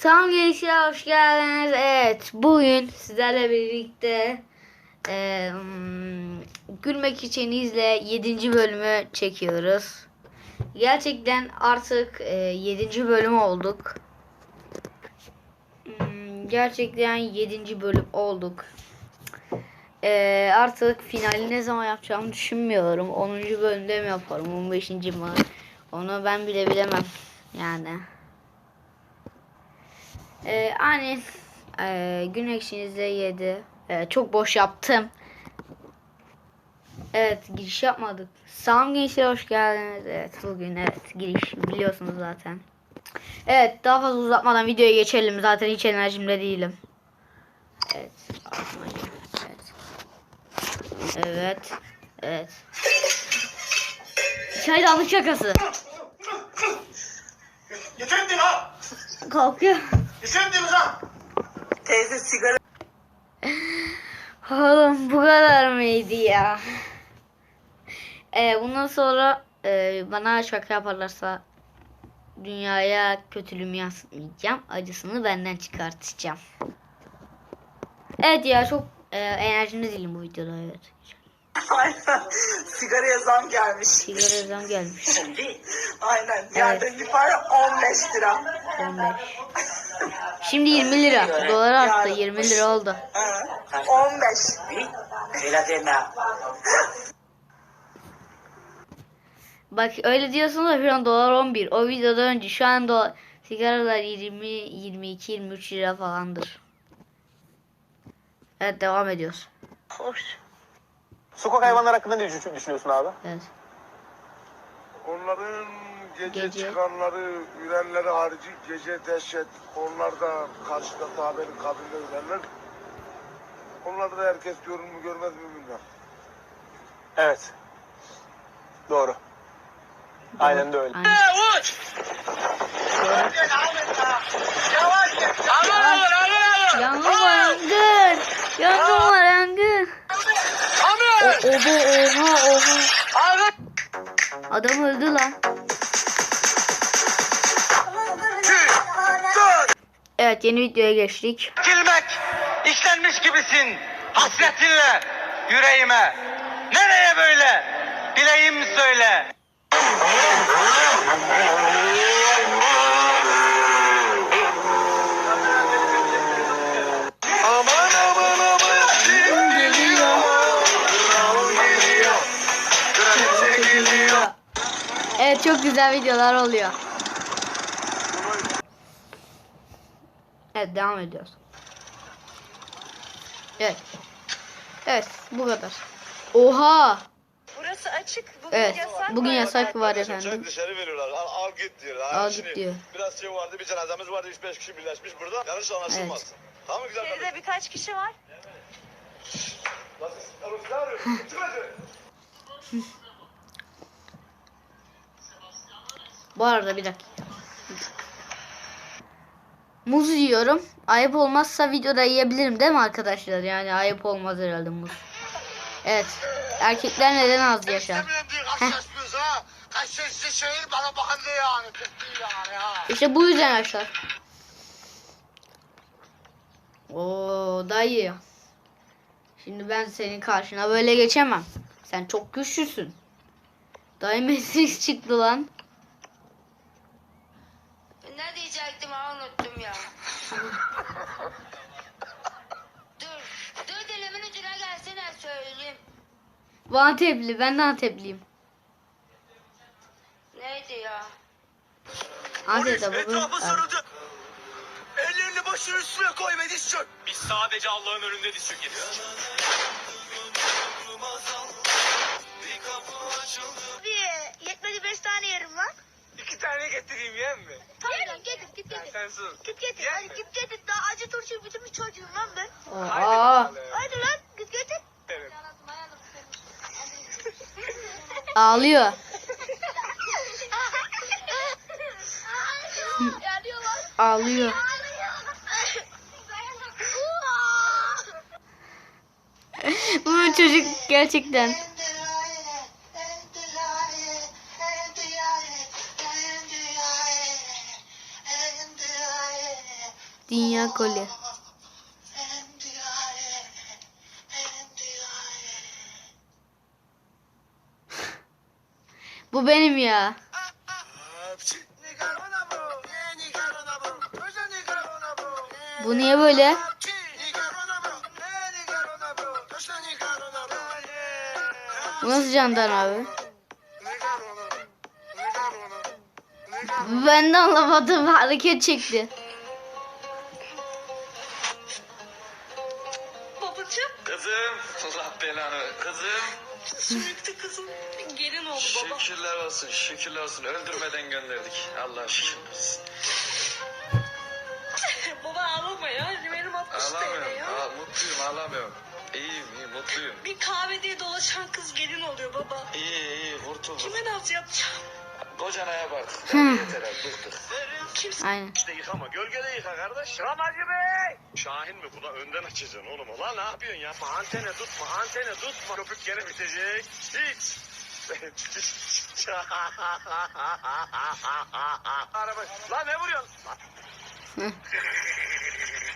Selam gençler hoş geldiniz. Evet bugün sizlerle birlikte e, Gülmek için izle 7. bölümü çekiyoruz. Gerçekten artık e, 7. bölüm olduk. Hmm, gerçekten 7. bölüm olduk. E, artık finali ne zaman yapacağımı düşünmüyorum. 10. bölümde mi yaparım 15. mi? Onu ben bile bilemem yani. Ee, hani e, gün ekşinizde yedi. Ee, çok boş yaptım. Evet giriş yapmadık. Selam gençler hoş geldiniz. Evet bugün evet giriş biliyorsunuz zaten. Evet daha fazla uzatmadan videoya geçelim. Zaten hiç enerjimde değilim. Evet. Evet. Evet. Evet. Çaydanlık şakası. Yeter lan? Kalkıyor. Mi lan? Teyze sigara Oğlum bu kadar mıydı ya? Ee, bundan sonra e, bana şaka yaparlarsa dünyaya kötülüğümü yansıtmayacağım. Acısını benden çıkartacağım. Evet ya çok e, enerjiniz değilim bu videoda evet. Aynen. Sigaraya zam gelmiş. Sigara zam gelmiş. Aynen. Yerden yukarı 15 lira. 15. Şimdi 20 lira. Dolar arttı 20 lira oldu. He. 15. Öyle deme. Bak öyle diyorsunuz da şu an dolar 11. O videodan önce şu an dolar, sigaralar 20, 22, 23 lira falandır. Evet devam ediyoruz. Hoş. Sokak hayvanlar hakkında ne düşün- düşünüyorsun abi? Evet. Onların gece, Gece. çıkanları, ürenleri harici gece dehşet. Onlar da karşıda tabenin kabinde ürenler. Onları da herkes görür mü görmez mi bilmem. Evet. Doğru. Aynen de öyle. Aynen. Yangın var yangın. Yangın var yangın. O, oba oha oha. Adam öldü lan. Evet yeni videoya geçtik. Kilmek işlenmiş gibisin hasretinle yüreğime. Nereye böyle? Bileyim söyle. Aman aman aman Geliyor. Evet çok güzel videolar oluyor. Evet devam ediyoruz. Evet. Evet bu kadar. Oha. Burası açık. Bugün Evet yasak bugün var. yasak var efendim. dışarı veriyorlar. Al, al git diyor. Ha, Al git şimdi diyor. Biraz şey vardı, bir cenazemiz vardı. 3-5 kişi birleşmiş burada. Yanlış anlaşılmaz. Tamam mı güzel kardeşim? Geride birkaç kişi var. Bu arada bir dakika. Muz yiyorum. Ayıp olmazsa videoda yiyebilirim değil mi arkadaşlar? Yani ayıp olmaz herhalde muz. Evet. Erkekler neden az yaşar? İşte bu yüzden yaşar. Oo dayı. Şimdi ben senin karşına böyle geçemem. Sen çok güçlüsün. Dayı Matrix çıktı lan. Ne diyecektim ha unuttum ya. dur. Dur dilimin ucuna gelsene söyleyeyim. Bu Antepli. Ben de Antepliyim. Neydi ya? Antep'te. Etrafı Evet. sarıldı. Ellerini başının üstüne koy ve diz çök. Biz sadece Allah'ın önünde diz çökeriz. Bir yetmedi beş tane yerim var. İki tane getireyim yem mi? Tamam getir git getir. Sen sus. Git getir. Hadi git getir. Daha acı turşuyu bitirmiş çocuğum lan ben. Aa, Hadi lan git getir. Evet. ağlıyor. Ağlıyor. Bu çocuk gerçekten. Dünya kolye. Bu benim ya. Bu niye böyle? Bu nasıl candan abi? Ben de anlamadım. Hareket çekti. Babacığım. Kızım, Allah belanı. Kızım, Sümüklü kızım. Gelin oldu baba. şükürler olsun, şükürler olsun. Öldürmeden gönderdik. Allah şükür olsun. baba ağlama ya. Benim 60 TL Ağlamıyorum, ya. ağ, mutluyum, ağlamıyorum. İyiyim, iyi, mutluyum. Bir kahvede dolaşan kız gelin oluyor baba. İyi, iyi, kurtulduk. Kime naz yapacağım? Kocanaya bak. Yani yeter abi, bıktık. Kimse Aynen. İşte yıkama gölgede yıka kardeş. Ramazı Bey. Şahin mi bu da önden açacaksın oğlum. Ulan ne yapıyorsun ya? Antene tutma antene tutma. Köpük gene bitecek. Hiç. Araba. Lan ne vuruyorsun?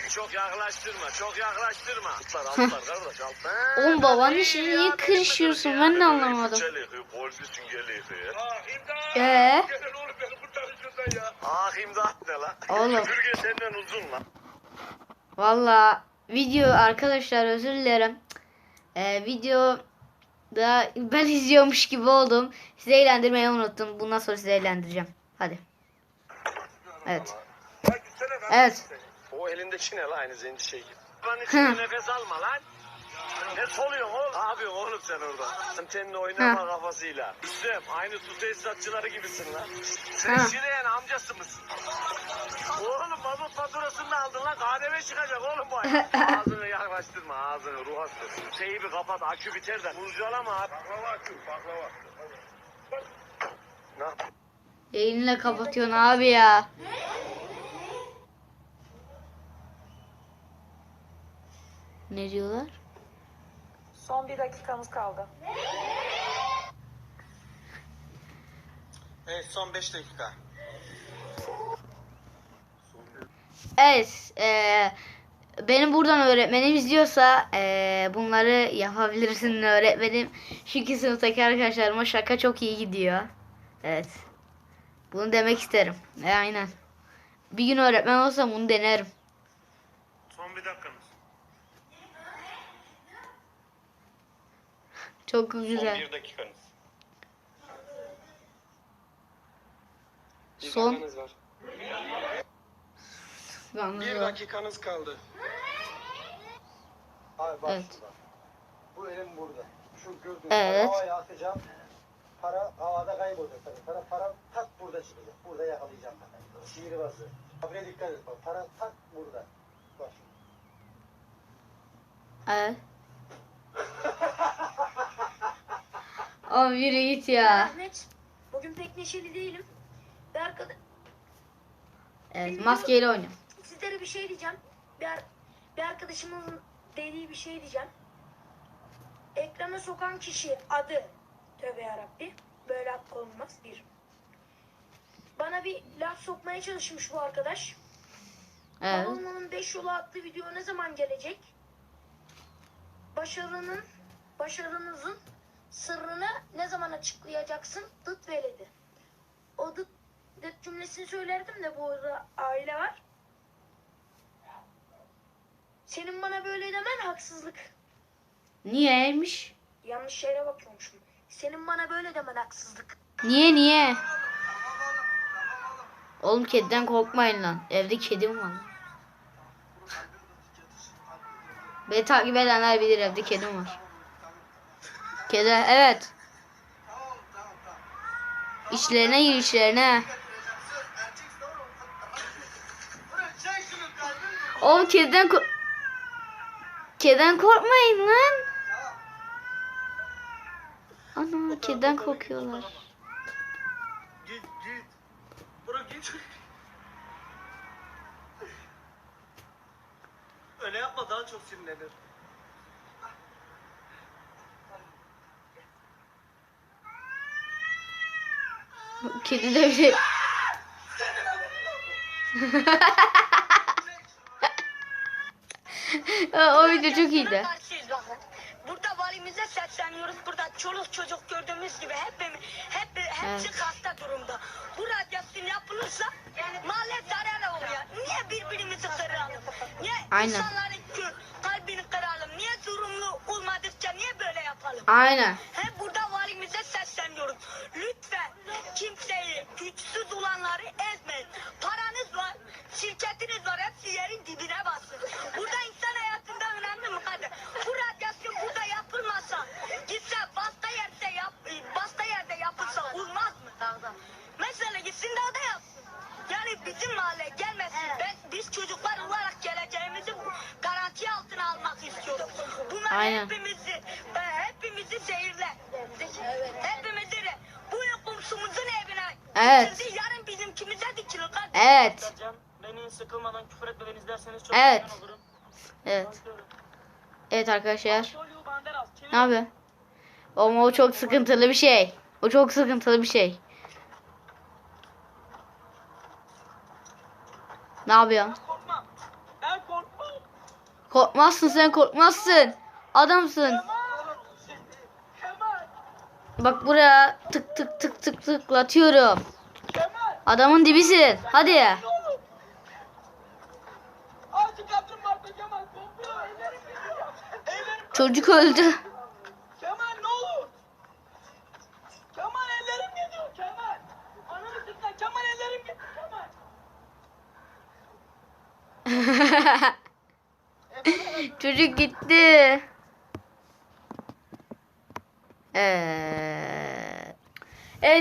Çok yaklaştırma, çok yaklaştırma. Altlar, altlar kardeş, altlar. Oğlum babanın işini niye kırışıyorsun? Ben de anlamadım. Ah imdat! Ee? Ah imdat ne lan? Oğlum. Süpürge senden uzun lan. Valla video arkadaşlar özür dilerim. Ee, video da ben izliyormuş gibi oldum. Sizi eğlendirmeyi unuttum. Bundan sonra sizi eğlendireceğim. Hadi. Evet. Evet. O elindeki ne lan aynı zenci şey gibi. Lan içinde nefes alma lan. Ne soluyorsun oğlum? Ne yapıyorsun oğlum sen orada? Antenle oynama Ha. kafasıyla. İstem aynı su tesisatçıları gibisin lan. Sen Ha. Şireyen amcası mısın? Oğlum mazot faturasını da aldın lan. KDV çıkacak oğlum bu ay. Ağzını yaklaştırma ağzını ruh hastası. Şeyi bir kapat akü biter de. Kurcalama abi. Baklava akü baklava. Ne? Yayınla kapatıyorsun abi ya. Ne diyorlar? Son bir dakikamız kaldı. Evet, son 5 dakika. Evet. eee, benim buradan öğretmenim izliyorsa eee, bunları yapabilirsin öğretmenim. Çünkü sınıftaki arkadaşlarıma şaka çok iyi gidiyor. Evet. Bunu demek isterim. E, aynen. Bir gün öğretmen olsam bunu denerim. Son bir dakikamız. Çok güzel. dakikanız. Son. var. Yalnız var. dakikanız kaldı. Abi bak Evet. şurada. Bu elim burada. Şu gördüğün Evet. havaya atacağım. Para havada kaybolacak. Para, para, para tak burada çıkacak. Burada yakalayacağım parayı. Sihirbazı. Habire dikkat et bak. Para tak burada. Bak. Evet. Abi yürü git ya. Ahmet, bugün pek neşeli değilim. Bir, arkada, Evet maskeyle oynuyor. sizlere bir şey diyeceğim. Bir, ar- bir arkadaşımın dediği bir şey diyeceğim. Ekrana sokan kişi adı tövbe yarabbi. Böyle ad konulmaz bir. Bana bir laf sokmaya çalışmış bu arkadaş. Evet. Babamın 5 yolu adlı video ne zaman gelecek? Başarının, başarınızın sırrını ne zaman açıklayacaksın? Dıt veledi. O dıt, dıt cümlesini söylerdim de bu arada aile var. Senin bana böyle demen haksızlık. Niyeymiş? Yanlış yere bakıyormuşum. Senin bana böyle demen haksızlık. Niye niye? Oğlum kediden korkmayın lan. Evde kedim var. Beni takip edenler bilir evde kedim var. Kedi evet. İşlerine gir işlerine. Oğlum kediden ko- Kediden korkmayın lan. Ana kediden korkuyorlar. Öyle yapma daha çok sinirlenir. Kedi de bir o video çok iyiydi. Burada valimize sesleniyoruz. Burada çoluk çocuk gördüğümüz gibi hepimiz, hep, hepsi Evet. hasta durumda. Bu radyasyon yapılırsa yani mahalle zarar oluyor. Niye birbirimizi kıralım? Niye Aynen. insanların kalbini kıralım? Niye durumlu olmadıkça niye böyle yapalım? Aynen. Hep burada valimize sesleniyoruz. Lütfen Aynen. hepimizi, hepimizi zehirler. Hepimizi de. Bu komşumuzun evine Evet. dikildi, yarın bizimkimize dikilir. kardeşim. Evet. Beni sıkılmadan küfür etmeden izlerseniz çok Evet. olurum. Evet. Evet arkadaşlar. Ne yapıyorsun? Ama o çok sıkıntılı bir şey. O çok sıkıntılı bir şey. Ne yapıyorsun? Korkma. Ben korkmam. Korkmazsın sen korkmazsın. Adamsın. Bak buraya tık tık tık tık tıklatıyorum. Adamın dibisin. Hadi. Çocuk öldü. Kemal ne Ee,